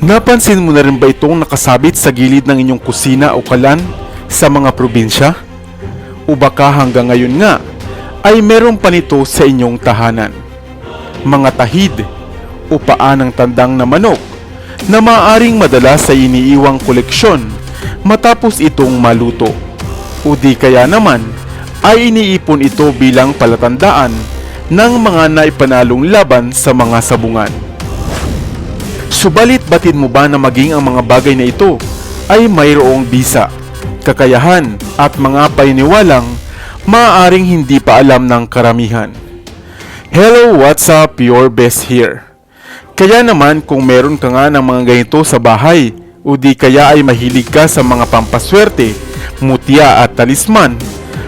Napansin mo na rin ba itong nakasabit sa gilid ng inyong kusina o kalan sa mga probinsya? O baka hanggang ngayon nga ay meron pa nito sa inyong tahanan? Mga tahid o paa ng tandang na manok na maaring madalas sa iniiwang koleksyon matapos itong maluto. O di kaya naman ay iniipon ito bilang palatandaan ng mga naipanalong laban sa mga sabungan. Subalit batid mo ba na maging ang mga bagay na ito ay mayroong bisa, kakayahan at mga paniniwalang maaaring hindi pa alam ng karamihan. Hello, what's up? Your best here. Kaya naman kung meron ka nga ng mga ganito sa bahay o di kaya ay mahilig ka sa mga pampaswerte, mutya at talisman,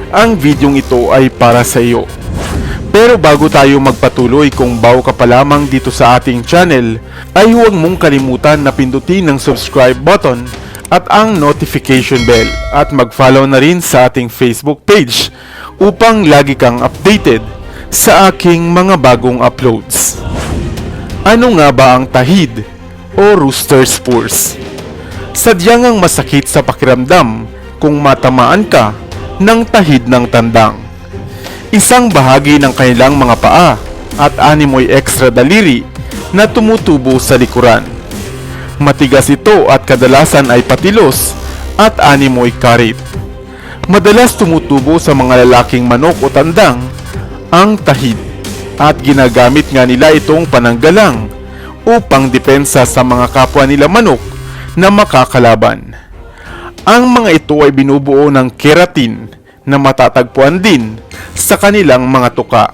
ang videong ito ay para sa iyo. Pero bago tayo magpatuloy kung bago ka pa lamang dito sa ating channel, ay huwag mong kalimutan na pindutin ang subscribe button at ang notification bell at mag-follow na rin sa ating Facebook page upang lagi kang updated sa aking mga bagong uploads. Ano nga ba ang tahid o rooster spurs? Sadyang ang masakit sa pakiramdam kung matamaan ka ng tahid ng tandang. Isang bahagi ng kanilang mga paa at animoy extra daliri na tumutubo sa likuran. Matigas ito at kadalasan ay patilos at animoy karit. Madalas tumutubo sa mga lalaking manok o tandang ang tahid at ginagamit nga nila itong pananggalang upang depensa sa mga kapwa nila manok na makakalaban. Ang mga ito ay binubuo ng keratin na matatagpuan din sa kanilang mga tuka.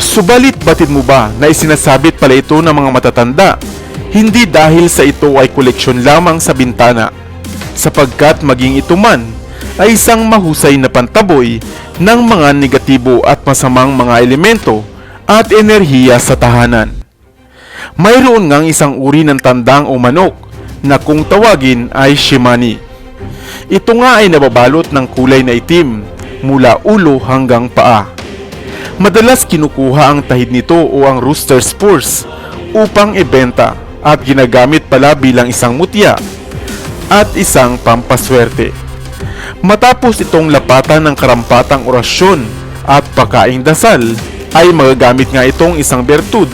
Subalit batid mo ba na isinasabit pala ito ng mga matatanda hindi dahil sa ito ay koleksyon lamang sa bintana sapagkat maging ito man ay isang mahusay na pantaboy ng mga negatibo at masamang mga elemento at enerhiya sa tahanan. Mayroon ngang isang uri ng tandang o manok na kung tawagin ay shimani. Ito nga ay nababalot ng kulay na itim mula ulo hanggang paa. Madalas kinukuha ang tahid nito o ang rooster spurs upang ibenta at ginagamit pala bilang isang mutya at isang pampaswerte. Matapos itong lapatan ng karampatang orasyon at pakaing dasal, ay magagamit nga itong isang bertud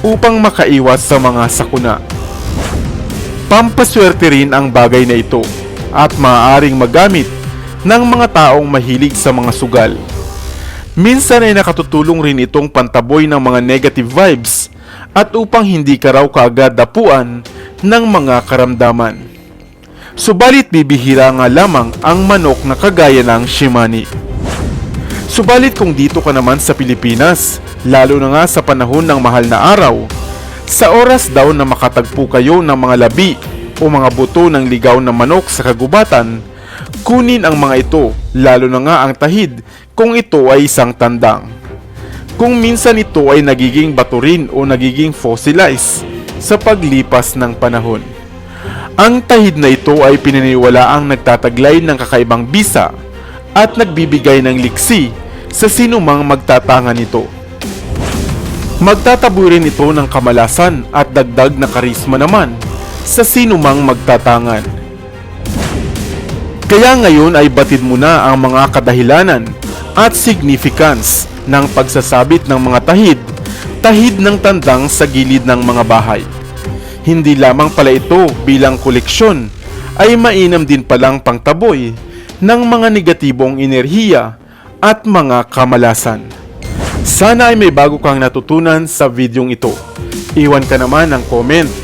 upang makaiwas sa mga sakuna. Pampaswerte rin ang bagay na ito at maaaring magamit ng mga taong mahilig sa mga sugal. Minsan ay nakatutulong rin itong pantaboy ng mga negative vibes at upang hindi ka raw kaagad dapuan ng mga karamdaman. Subalit bibihira nga lamang ang manok na kagaya ng Shimani. Subalit kung dito ka naman sa Pilipinas, lalo na nga sa panahon ng mahal na araw, sa oras daw na makatagpo kayo ng mga labi o mga buto ng ligaw na manok sa kagubatan, kunin ang mga ito, lalo na nga ang tahid kung ito ay isang tandang. Kung minsan ito ay nagiging baturin o nagiging fossilized sa paglipas ng panahon. Ang tahid na ito ay pinaniwalaang nagtataglay ng kakaibang bisa at nagbibigay ng liksi sa sinumang magtatangan nito. Magtataboy rin ito ng kamalasan at dagdag na karisma naman sa sinumang magtatangan. Kaya ngayon ay batid mo na ang mga kadahilanan at significance ng pagsasabit ng mga tahid, tahid ng tandang sa gilid ng mga bahay. Hindi lamang pala ito bilang koleksyon, ay mainam din palang pangtaboy ng mga negatibong enerhiya at mga kamalasan. Sana ay may bago kang natutunan sa videong ito. Iwan ka naman ng comment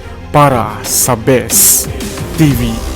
para sa Best TV.